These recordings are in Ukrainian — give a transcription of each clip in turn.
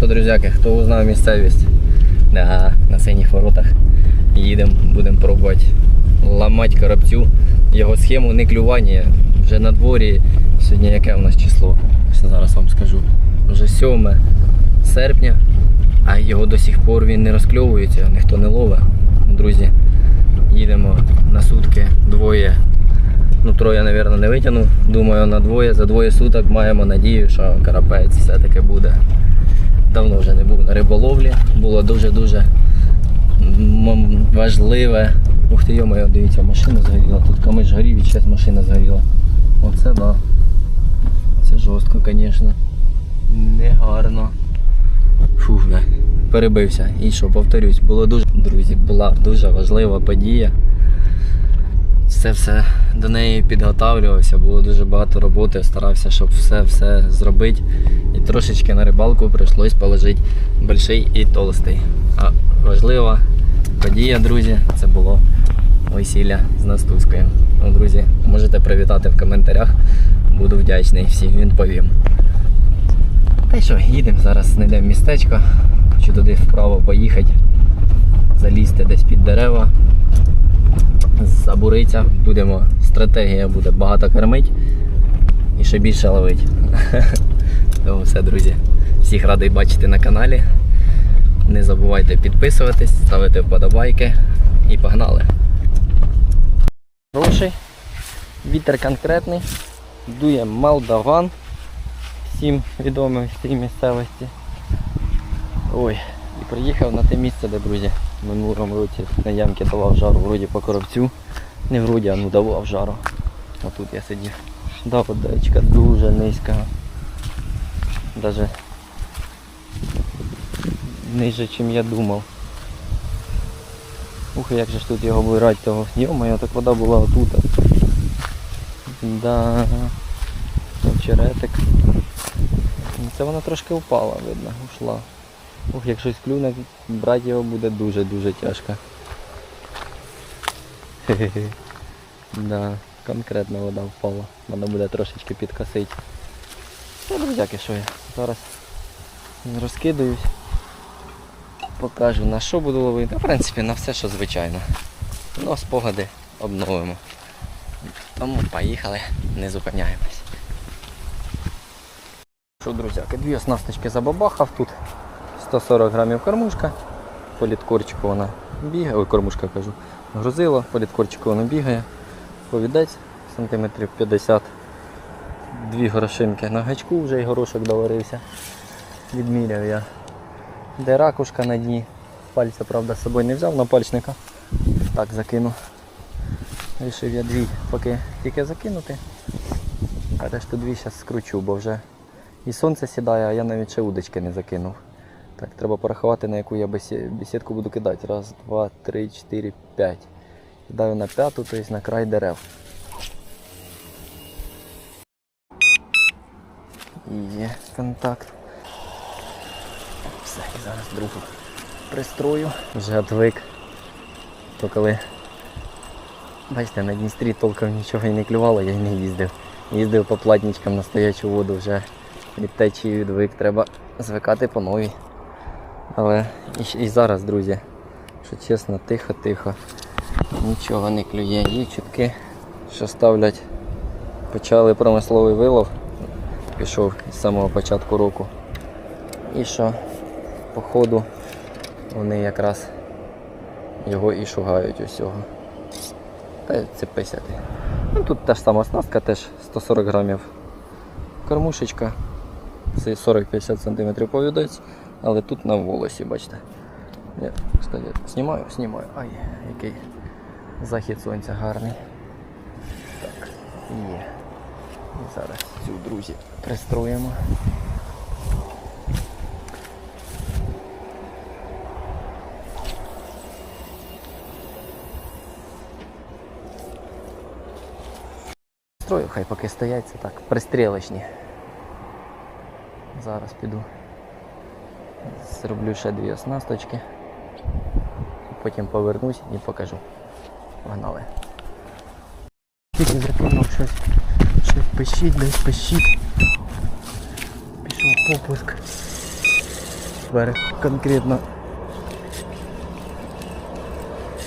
що, друзяки, хто узнав місцевість да, на синіх воротах, їдемо, будемо пробувати ламати коробцю. Його схему не клювання. Вже на дворі. Сьогодні яке у нас число? Що зараз вам скажу. Вже 7 серпня, а його до сих пор він не розкльовується, ніхто не ловить. Друзі, їдемо на сутки двоє. Ну, троє, мабуть, не витягну. Думаю, на двоє, за двоє суток маємо надію, що карапець все-таки буде. Давно вже не був на риболовлі. Було дуже-дуже важливе. Ух ти, йо дивіться, машина згоріла. Тут камиш горів і зараз машина згоріла. Оце да. Це жорстко, звісно. Негарно. Фух, бля, перебився. І що, повторюсь, було дуже, друзі, була дуже важлива подія. Все все до неї підготавлювався, було дуже багато роботи, старався, щоб все все зробити. І трошечки на рибалку прийшлось положити больший і толстий. А важлива подія, друзі, це було весілля з Настуською. Ну, друзі, можете привітати в коментарях. Буду вдячний, всім відповім. Та й що, їдемо зараз, знайдемо містечко. Хочу туди вправо поїхати, залізти десь під дерева, забуриться. Будемо, стратегія буде багато кормити і ще більше ловити. Тому все, друзі. Всіх радий бачити на каналі. Не забувайте підписуватись, ставити вподобайки і погнали. Хороший, вітер конкретний, дує Молдаван всім відомий в цій місцевості. Ой, і приїхав на те місце, де, друзі, в минулому році на ямки давав жару, вроді по коробцю. Не вроді, а ну давав жару. Отут я сидів. Да, водичка дуже низька. Даже ниже, чим я думав. Ух, як же ж тут його вирати того. Йо-моє, так вода була отут. Да. Очеретик. Це вона трошки впала, видно, ушла. Ух, як щось клюне, брати його буде дуже-дуже тяжко. Хе-хе-хе. Да, конкретно вода впала. Вона буде трошечки підкосити. Ну, друзяки, що я? Зараз розкидаюсь. Покажу на що буду ловити. В принципі, на все, що звичайно. Ну, спогади обновимо. Тому поїхали, не зупиняємось. Що, друзяки, дві оснасточки забабахав тут. 140 грамів кормушка. По літкорчику вона бігає, ой, кормушка кажу, грузило, по літкорчику вона бігає. Повідець сантиметрів 50. Дві горошинки на гачку, вже й горошок доварився. Відміряв я. Де ракушка на дні. Пальця, правда, з собою не взяв, на пальчника. Так закинув. Рішив я дві поки тільки закинути. А решту дві зараз скручу, бо вже і сонце сідає, а я навіть ще удочки не закинув. Так, треба порахувати, на яку я бесідку буду кидати. Раз, два, три, чотири, п'ять. Кидаю на п'яту, тобто на край дерев. Є контакт. Все, і зараз другу пристрою. Вже отвик. То коли Бачите, на Дністрі толком нічого і не клювало, я й не їздив. Їздив по платничкам на стоячу воду вже від течії відвик, треба звикати по новій. Але і, і зараз, друзі, що чесно, тихо-тихо. Нічого не клює. Є чутки, що ставлять, почали промисловий вилов, пішов із самого початку року. І що по ходу вони якраз його і шугають усього. Та це 50. Ну, тут та ж сама оснастка, теж 140 грамів кормушечка. Це 40-50 см повідець, але тут на волосі, бачите. Я, кстати, знімаю, знімаю. Ай, який захід сонця гарний. Так, є. І зараз цю, друзі, пристроїмо. Строю, хай поки стоять, це так, пристрілочні. Зараз піду. Зроблю ще дві оснасточки. Потім повернусь і покажу. Погнали. Тільки закинув щось. Щось пищить, десь пищить. Пішов попуск. в берег конкретно.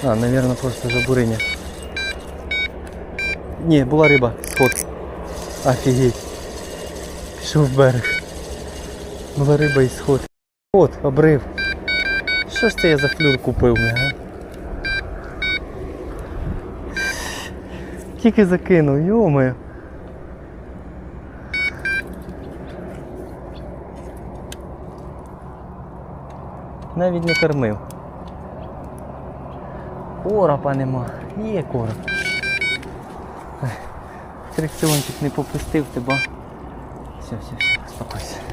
А, наверное, просто жабуриня. Ні, була риба, сход. Офігеть. Пішов в берег. Була риба і сход. От, обрив. Що ж це я за флюр купив, бля, а? Тільки закинув, йомаю. Навіть не кормив. Коропа нема. Є короб. Ех, Фрикціончик не попустив тебе. Все, все, все, успокойся.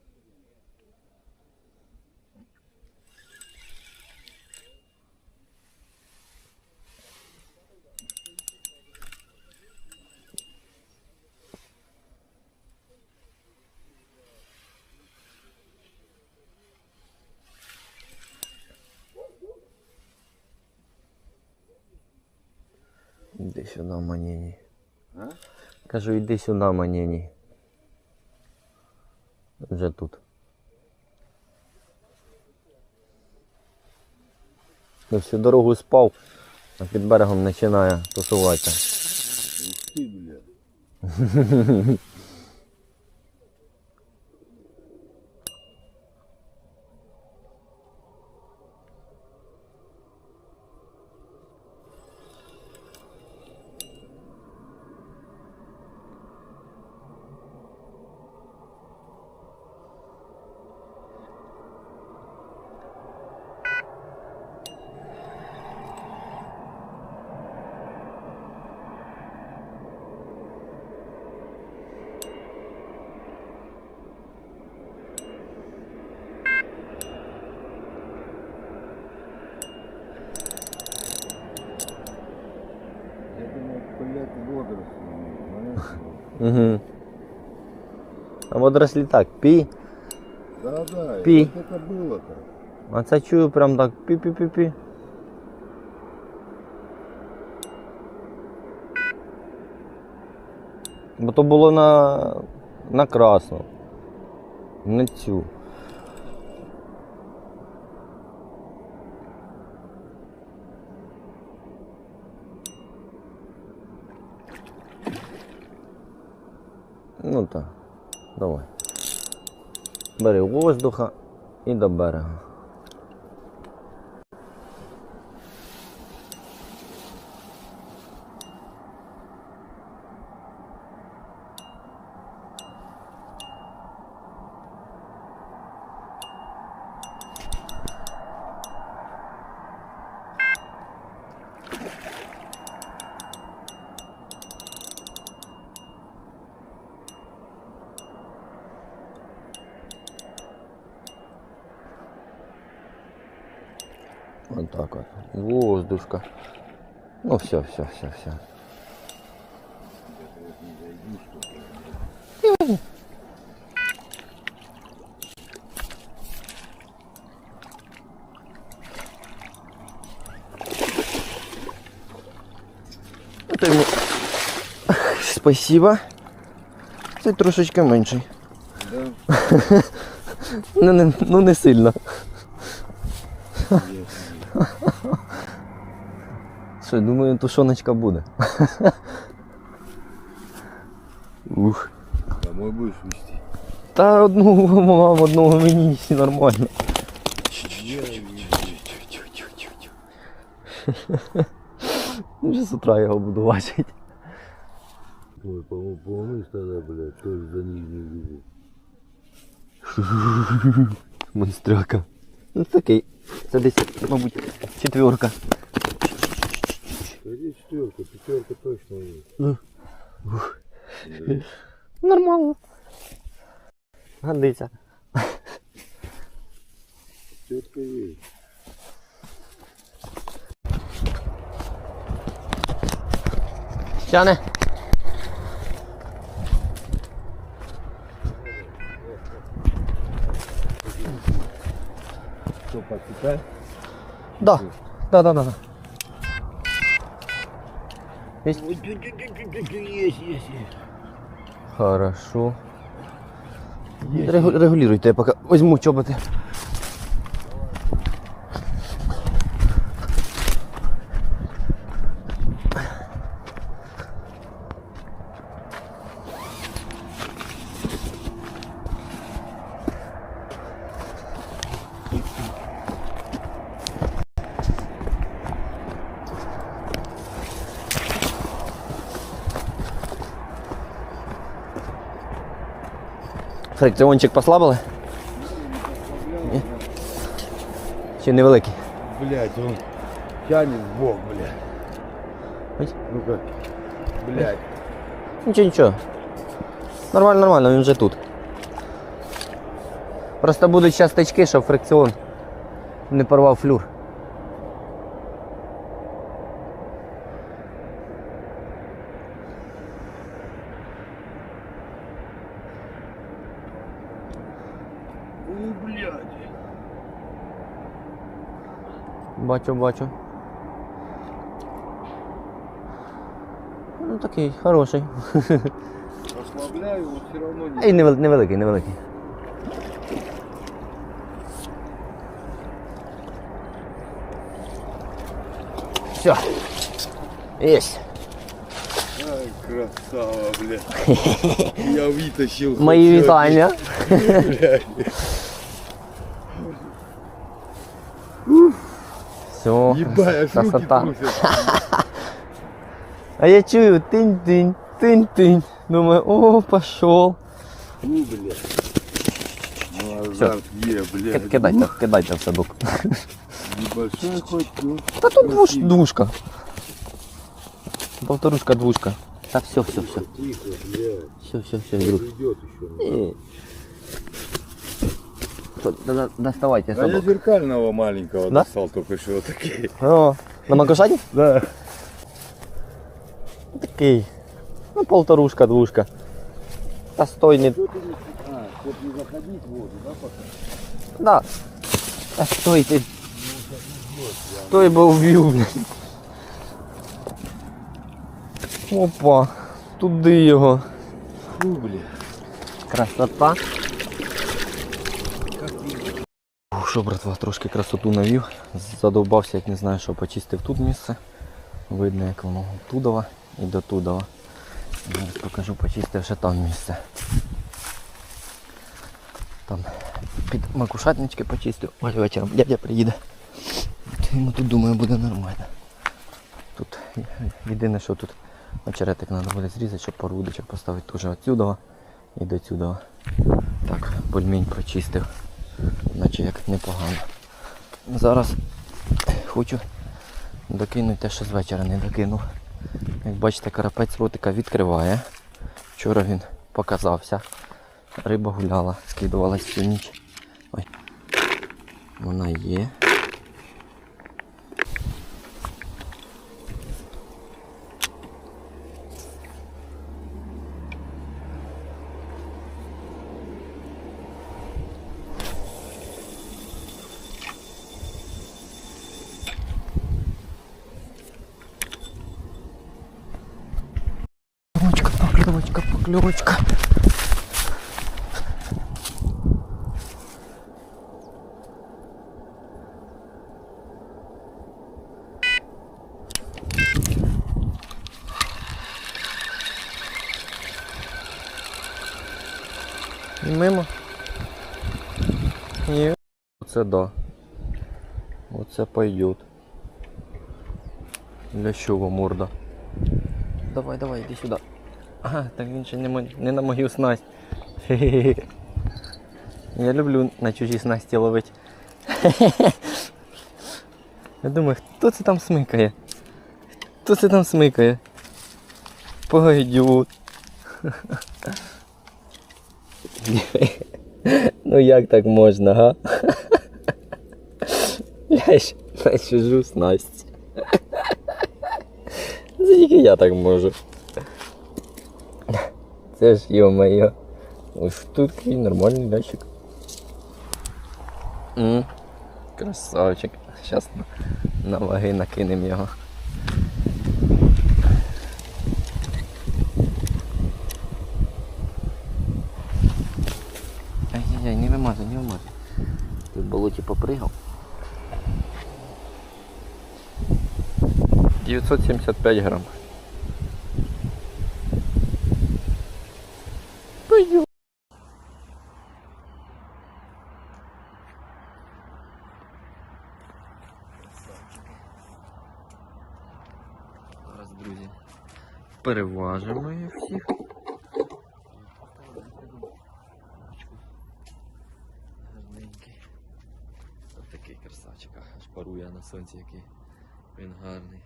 Іди сюди, манені. А? Кажу, іди сюди, манені. Вже тут. Ну, всю дорогу спав, а під берегом починає тусуватися. Ти, бля. Я думав, блядь, водоросли. Мене Угу. А водорослі так, пі. Да, да, Пи. Как это было-то? А це чую прям так пі-пі-пі-пі. Бо то було на, на красну. На цю. Ну так, давай. Бери воздуха і до берега. Вот так вот. Воздушка. Ну все, все, все, все. Это ему... Спасибо. Це трошечки менший. Да? Ну не, ну не сильно. Що, думаю, тушоночка буде. Ух. Домой будешь вести? Та одну мам, одного мені всі нормально. Вже з утра його буду бачити. Ой, помнишь тогда, блядь, тоже за не видел. Монстряка. Ну такий. Це десь, мабуть, четверка. Где четверка? Пятерка точно есть. Ну. Да. Нормально. Годиться. Четко есть. Тяне. Что, подсекай? Да. Да, да, да. да. Есть? Есть, есть, есть. Хорошо. Регу- Регулируйте, я пока возьму чоботи. Фрикціончик послабили? Ні? Чи невеликий? Блять, он тянет в бок, блядь. Ну-ка. Блять. Нічого, нічого. Нормально, нормально, він вже тут. Просто будуть зараз тички, щоб фрикціон не порвав флюр. Ой, блядь. Бачу, бачу. Ну такий хороший. Расслабляю, он все равно не... Ей, невел- невеликий, невеликий. Все. Есть. Ай, красава, блядь. Я вытащил. Мої хоть Все. Ебать, аж руки красота. трусят. А я чую тынь-тынь, тынь-тынь. Думаю, о, пошел. Ну, блядь. Ну, азарт е, блядь. Кидайте, кидайте в садок. Небольшой хоть, ну. Та тут двуш, двушка. Полторушка, двушка. Да все, все, все. Тихо, блядь. Все, все, все. Придет еще. Да- Доставайте А я зеркального маленького Да? достал только что вот такие. О, на макушаті? Да. Такий. Ну, полторушка, двушка. Ты не... А, чтоб не заходить в воду, да, пока? Да. Та стой ти. Стой, бо вб'ю, блядь. Опа. Туди його. Фу, блядь. Красота. Що, братва, трошки красоту навів. Задовбався, як не знаю, що почистив тут місце. Видно, як воно тудова і до тудова. Зараз покажу, почистив ще там місце. Там під макушатнички почистив. Ось вечором дядя приїде. Йому тут думаю буде нормально. Тут єдине, що тут очеретик треба буде зрізати, щоб порудочок поставити теж отсюда і до сюди. Так, бульмінь прочистив. Наче як непогано. Зараз хочу докинути те, що з вечора не докинув. Як бачите, карапець ротика відкриває. Вчора він показався. Риба гуляла, скидувалась всю ніч. Ой. Вона є. поклевочка, поклевочка. І мимо. Ні. Оце да. Оце пойдет. Лящова морда. Давай, давай, іди сюди. Ага, так він ще не, мо- не на мою снасть. Хе-хе-хе. Я люблю на чужій снасті ловити. Я думаю, хто це там смикає? Хто це там смикає? Пойдет. ну як так можна, га? Ляж на чужу снасть. Це тільки я так можу. Це ж йо-моє. Ось тут такий нормальний лящик. М, Красавчик. Зараз на ваги накинемо його. Ай-яй-яй, не вимазуй, не вимазуй. Ти в болоті попригав. 975 грам. Пойдем. Зараз, друзі, переважимо їх всіх. Гарненький. Ось такий красавчик, аж парує на сонці, який він гарний.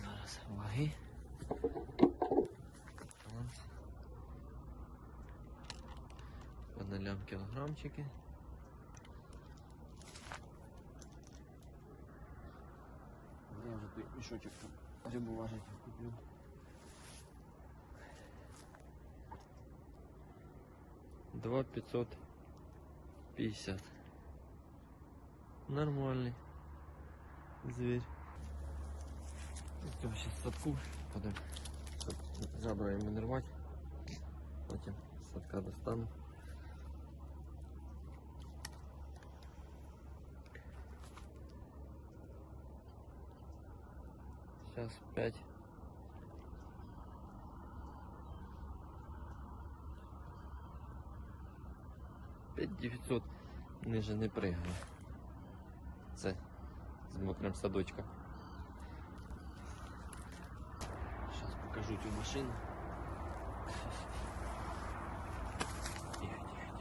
Зараз ваги. кілограмчики. Я вже той мішочок там рибу важить куплю. Два пятьсот пятьдесят. Нормальный зверь. Йдемо сейчас в садку, подам, щоб жабра йому не рвати. Потім з садка достану. Сейчас пять. П'ять дев'ятсот ниже не пригає. Це з мокрим садочка. Сейчас покажу цю машину. Тихо, тихо,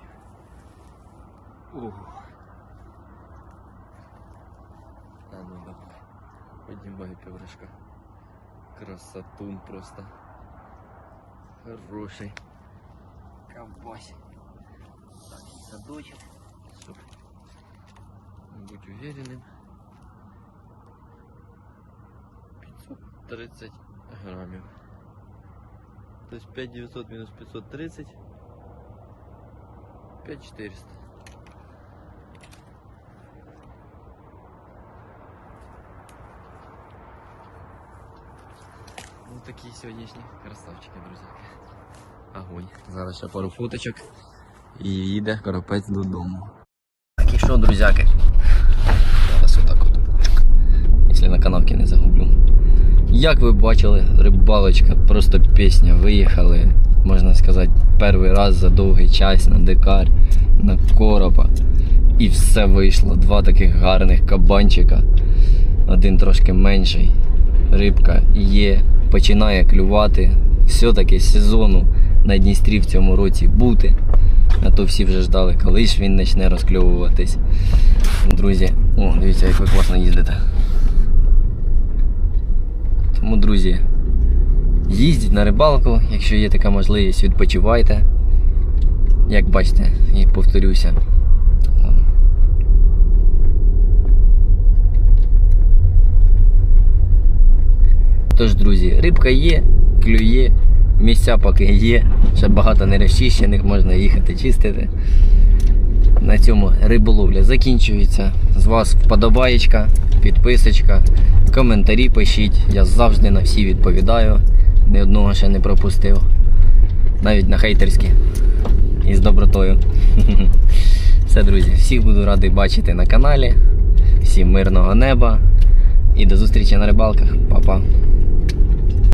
тихо. Ух. А ну давай. Поднимай ковришка. Красотун просто. Хороший. Ковбасик. Садочек. Чтоб Будь уверенным. 530 граммів. То есть 5900 минус 530. 5400. Такі сьогоднішні красавчики, друзяки. Огонь. Зараз ще пару фоточок і їде коропець додому. Так і що, друзяки? Зараз отак от. Якщо на канавки не загублю. Як ви бачили, рибалочка, просто пісня. Виїхали, можна сказати, перший раз за довгий час на дикар, на коропа. І все вийшло. Два таких гарних кабанчика. Один трошки менший. Рибка є, починає клювати. Все-таки сезону на Дністрі в цьому році бути. А то всі вже ждали, коли ж він почне розкльовуватись. Друзі, о, дивіться, як ви класно їздите. Тому, друзі, їздіть на рибалку, якщо є така можливість, відпочивайте. Як бачите, і повторюся. Тож, друзі, рибка є, клює, місця поки є, ще багато не розчищених, можна їхати чистити. На цьому риболовля закінчується. З вас вподобаєчка, підписочка, коментарі пишіть. Я завжди на всі відповідаю. Ні одного ще не пропустив. Навіть на хейтерські. І з добротою. Все, друзі, всіх буду радий бачити на каналі. Всім мирного неба. І до зустрічі на рибалках. Па-па.